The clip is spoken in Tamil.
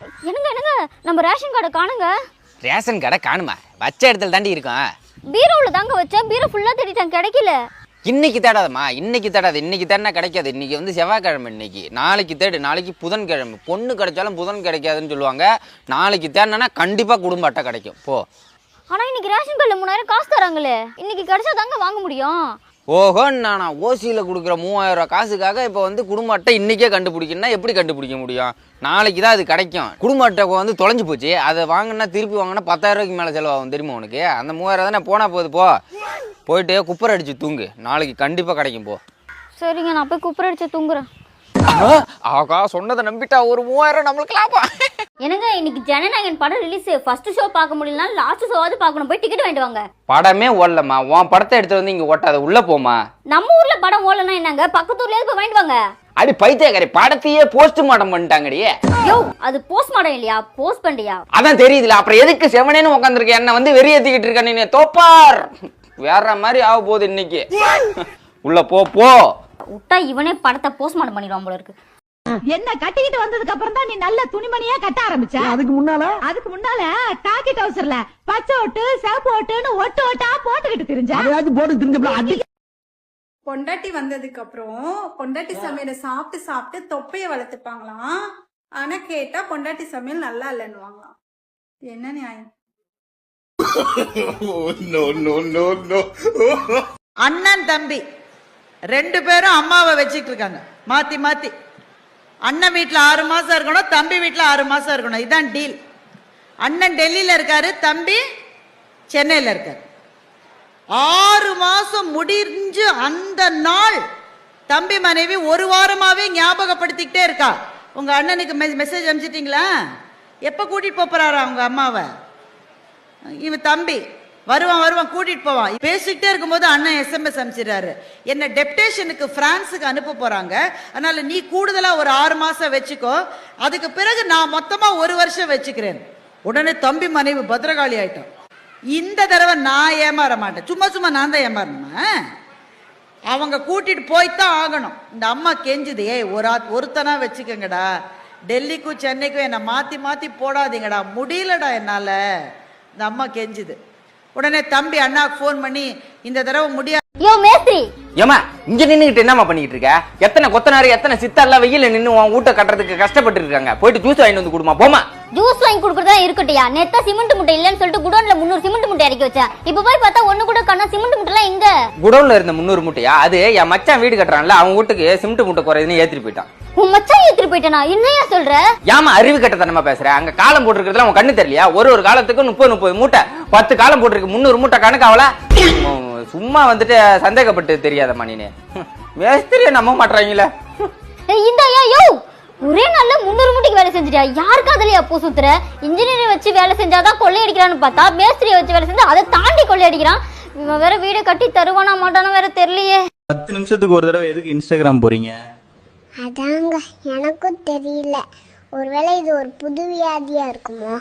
என்னங்க என்னங்க? நம்ம ரேஷன் கார்டை காணுங்க. ரேஷன் கடை காணுமா? வச்ச இடத்துல தாண்டி இருக்கும். பீரோவில் தாங்க வச்சேன். பீரோ ஃபுல்லாக தேடிட்டேன் கிடைக்கல. இன்னைக்கு தேடாதம்மா. இன்னைக்கு தேடாது. இன்னைக்கு தேடினா கிடைக்காது. இன்னைக்கு வந்து செவ்வாய்க்கிழமை இன்னைக்கு. நாளைக்கு தேடு. நாளைக்கு புதன்கிழமை. பொண்ணு கிடைச்சாலும் புதன் கிடைக்காதுன்னு சொல்லுவாங்க. நாளைக்கு தேடினா கண்டிப்பாக குடும்ப அட்டை கிடைக்கும். போ. ஆனால் இன்னைக்கு ரேஷன் கார்டில் மூணாயிரம் காசு தராங்களே. இன்னைக்கு கிடைச்சா தாங்க வாங்க முடியும். ஓஹோ நான் ஓசியில் கொடுக்குற மூவாயிரம் ரூபாய் காசுக்காக இப்போ வந்து குடும்ப அட்டை இன்னைக்கே கண்டுபிடிக்கணும்னா எப்படி கண்டுபிடிக்க முடியும்? நாளைக்கு தான் அது கிடைக்கும். குடும்ப அட்டை வந்து தொலைஞ்சு போச்சு. அதை வாங்கினா திருப்பி வாங்கினா பத்தாயிரம் ரூபாய்க்கு மேலே செலவாகும் தெரியுமா உனக்கு? அந்த மூவாயிரம் தானே போனால் போகுது போ. போயிட்டு குப்பரை அடிச்சு தூங்கு. நாளைக்கு கண்டிப்பாக கிடைக்கும் போ. சரிங்க நான் போய் குப்புற அடிச்சு தூங்குறேன். ஆகா சொன்னதை நம்பிட்டா ஒரு மூவாயிரம் நம்மளுக்கு லாபம். என்னங்க இன்னைக்கு ஜனநாயகன் படம் ரிலீஸ் ஃபர்ஸ்ட் ஷோ பார்க்க முடியலனா லாஸ்ட் ஷோவாவது பார்க்கணும். போய் டிக்கெட் வாங்கிட்டு வாங்க. படமே ஓடலம்மா. உன் படத்தை எடுத்து வந்து இங்கே ஓட்டாத. உள்ள போமா நம்ம ஊர்ல படம் ஓடலனா என்னங்க? பக்கத்து ஊர்ல போய் வாங்கிட்டு வாங்க. அடி பைத்தியக்காரி படத்தையே போஸ்ட் மார்ட்டம் பண்ணிட்டாங்கடி யோ அது போஸ்ட் மாடம் இல்லையா? போஸ்ட் பண்ணியா? அதான் தெரியுதுல அப்புறம் எதுக்கு செவனேன்னு உட்காந்துருக்க என்ன வந்து வெறியேத்திக்கிட்டு இருக்க நீ தோப்பார். வேற மாதிரி ஆக போகுது இன்னைக்கு. உள்ள போ போ. விட்டா இவனே படத்தை போஸ்ட் மாடம் பண்ணிடுவான் போல இருக்கு. என்ன கட்டிக்கிட்டு வந்ததுக்கு அப்புறம் தான் நீ நல்ல துணிமணியா கட்ட ஆரம்பிச்ச? அதுக்கு முன்னால? அதுக்கு முன்னால டாக்கி டவுசர்ல பச்சை ஓட்டு சிவப்பு ஓட்டுன்னு ஒட்டு ஓட்டா போட்டுக்கிட்டு தெரிஞ்ச. அதையாச்சும் போட்டு அடி பொண்டாட்டி வந்ததுக்கு அப்புறம் பொண்டாட்டி சமையலை சாப்பிட்டு சாப்பிட்டு தொப்பைய வளர்த்துப்பாங்களாம். ஆனா கேட்டா பொண்டாட்டி சமையல் நல்லா இல்லைன்னுவாங்களாம். என்ன நியாயம்? அண்ணன் தம்பி ரெண்டு பேரும் அம்மாவை வச்சுட்டு இருக்காங்க. மாத்தி மாத்தி. அண்ணன் வீட்டில் ஆறு மாதம் இருக்கணும் தம்பி வீட்டில் ஆறு மாதம் இருக்கணும். இதுதான் டீல் அண்ணன் டெல்லியில் இருக்காரு தம்பி சென்னையில் இருக்காரு. ஆறு மாதம் முடிஞ்சு அந்த நாள் தம்பி மனைவி ஒரு வாரமாகவே ஞாபகப்படுத்திக்கிட்டே இருக்கா. உங்கள் அண்ணனுக்கு மெ மெசேஜ் அனுப்பிச்சிட்டிங்களா எப்போ கூட்டிகிட்டு போகிறாரா உங்கள் அம்மாவை? இவன் தம்பி. வருவான் வருவான் கூட்டிட்டு போவான். பேசிக்கிட்டே இருக்கும்போது அண்ணன் எஸ்எம்எஸ் அனுப்பிச்சிடுறாரு. என்ன டெப்டேஷனுக்கு பிரான்ஸுக்கு அனுப்ப போறாங்க. அதனால நீ கூடுதலா ஒரு ஆறு மாசம் வச்சுக்கோ. அதுக்கு பிறகு நான் மொத்தமா ஒரு வருஷம் வச்சுக்கிறேன். உடனே தம்பி மனைவி பத்திரகாளி ஆயிட்டோம். இந்த தடவை நான் ஏமாற மாட்டேன். சும்மா சும்மா நான் தான் ஏமாறணுமா? அவங்க கூட்டிட்டு போய்த்தான் ஆகணும். இந்த அம்மா கெஞ்சுது ஏய் ஒரு ஆத் ஒருத்தனா வச்சுக்கோங்கடா. டெல்லிக்கும் சென்னைக்கும் என்னை மாத்தி மாத்தி போடாதீங்கடா. முடியலடா என்னால. இந்த அம்மா கெஞ்சுது. உடனே தம்பி அண்ணாக்கு ஃபோன் பண்ணி இந்த தடவை முடியாது. யோ மேஸ்திரி! ஏமா இங்க நின்னுகிட்டு என்னம்மா பண்ணிக்கிட்டு இருக்க? எத்தனை கொத்தனாரு எத்தனை சித்தர்லாம் வெயில நின்னு உன் வீட்டை கட்டுறதுக்கு கஷ்டப்பட்டு இருக்காங்க. போயிட்டு ஜூஸ் வாங்கிட்டு வந்து கொடுமா போமா ஜூஸ் வாங்கி கொடுக்குறதா இருக்கட்டியா நேத்தா சிமெண்ட் மூட்டை இல்லைன்னு சொல்லிட்டு குடோன்ல முந்நூறு சிமெண்ட் மூட்டை இறக்கி வச்சேன். இப்ப போய் பார்த்தா ஒண்ணு கூட காணா சிமெண்ட் மூட்டைலாம் எங்க? குடோன்ல இருந்த முந்நூறு மூட்டையா? அது என் மச்சான் வீடு கட்டுறான்ல அவன் வீட்டுக்கு சிமெண்ட் மூட்டை குறையுதுன்னு ஏத்திட்டு போயிட்டான். உன் மச்சான் ஏத்திட்டு போயிட்டனா? என்னையா சொல்ற? ஏமா அறிவு கட்டத்தனமா பேசுற? அங்க காலம் போட்டிருக்கிறதுல உன் கண்ணு தெரியலையா? ஒரு ஒரு காலத்துக்கு முப்பது முப்பது மூட்டை பத்து காலம் போட்டிருக்கு. முந்நூறு மூட்டை கணக்கு அவள. சும்மா வந்துட்டு சந்தேகப்பட்டு தெரியாதம்மா நீனு. மேஸ்திரியை நம்ப மாட்றாங்களே ஏய், இந்த ஐயா யோ ஒரே நாள்ல முந்நூறு மூட்டைக்கு வேலை செஞ்சுட்டியா? யாருக்கு அதுலயா பூ சுத்துற? இன்ஜினியர் வச்சு வேலை செஞ்சாதான் கொள்ளையடிக்கிறான்னு பார்த்தா மேஸ்திரியை வச்சு வேலை செஞ்சா அதை தாண்டி கொள்ளையடிக்கிறான். இவன் வேற வீடு கட்டி தருவானா மாட்டானா வேற தெரியலையே. பத்து நிமிஷத்துக்கு ஒரு தடவை எதுக்கு இன்ஸ்டாகிராம் போறீங்க? அதாங்க எனக்கும் தெரியல. ஒருவேளை இது ஒரு புது வியாதியா இருக்குமோ?